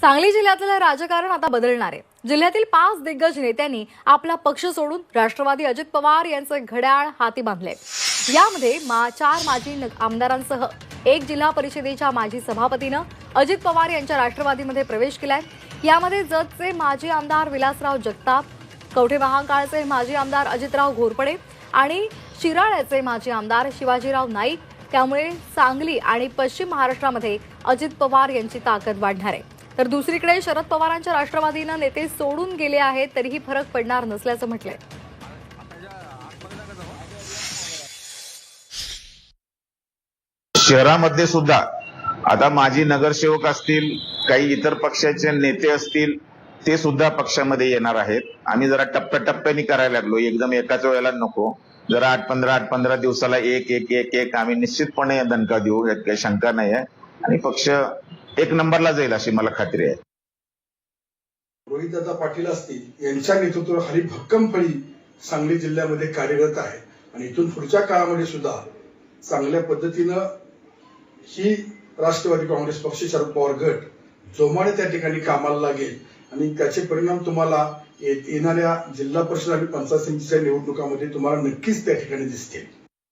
सांगली जिल्ह्यातलं राजकारण आता बदलणार आहे. जिल्ह्यातील पाच दिग्गज नेत्यांनी आपला पक्ष सोडून राष्ट्रवादी अजित पवार यांचे घड्याळ हाती बांधले. यामध्ये मा चार माजी आमदारांसह एक जिल्हा परिषदेच्या माजी सभापतीनं अजित पवार यांच्या राष्ट्रवादीमध्ये प्रवेश केलाय. यामध्ये जतचे माजी आमदार विलासराव जगताप कवठे महाकाळचे माजी आमदार अजितराव घोरपडे आणि शिराळ्याचे माजी आमदार शिवाजीराव नाईक. त्यामुळे सांगली आणि पश्चिम महाराष्ट्रामध्ये अजित पवार यांची ताकद वाढणार आहे. तर दुसरीकडे शरद पवारांच्या राष्ट्रवादीनं नेते सोडून गेले आहेत तरीही फरक पडणार नसल्याचं म्हटलंय. शहरामध्ये सुद्धा आता माजी नगरसेवक असतील काही इतर पक्षाचे नेते असतील ते सुद्धा पक्षामध्ये येणार आहेत. आम्ही जरा टप्प्याटप्प्याने करायला लागलो. एकदम एकाच वेळेला नको. जरा आठ पंधरा आठ पंधरा दिवसाला एक एक एक एक आम्ही निश्चितपणे दणका देऊ यात काही शंका नाही आहे आणि पक्ष एक नंबरला जाईल अशी मला खात्री आहे. रोहितदादा पाटील असतील यांच्या नेतृत्वाखाली फळी सांगली जिल्ह्यामध्ये कार्यरत आहे. आणि इथून पुढच्या काळामध्ये सुद्धा चांगल्या पद्धतीनं ही राष्ट्रवादी काँग्रेस पक्ष शरद पवार गट जोमाने त्या ठिकाणी कामाला लागेल. आणि त्याचे परिणाम तुम्हाला ये- येणाऱ्या जिल्हा परिषद आणि पंचायत समितीच्या निवडणुकामध्ये तुम्हाला नक्कीच त्या ठिकाणी दिसतील.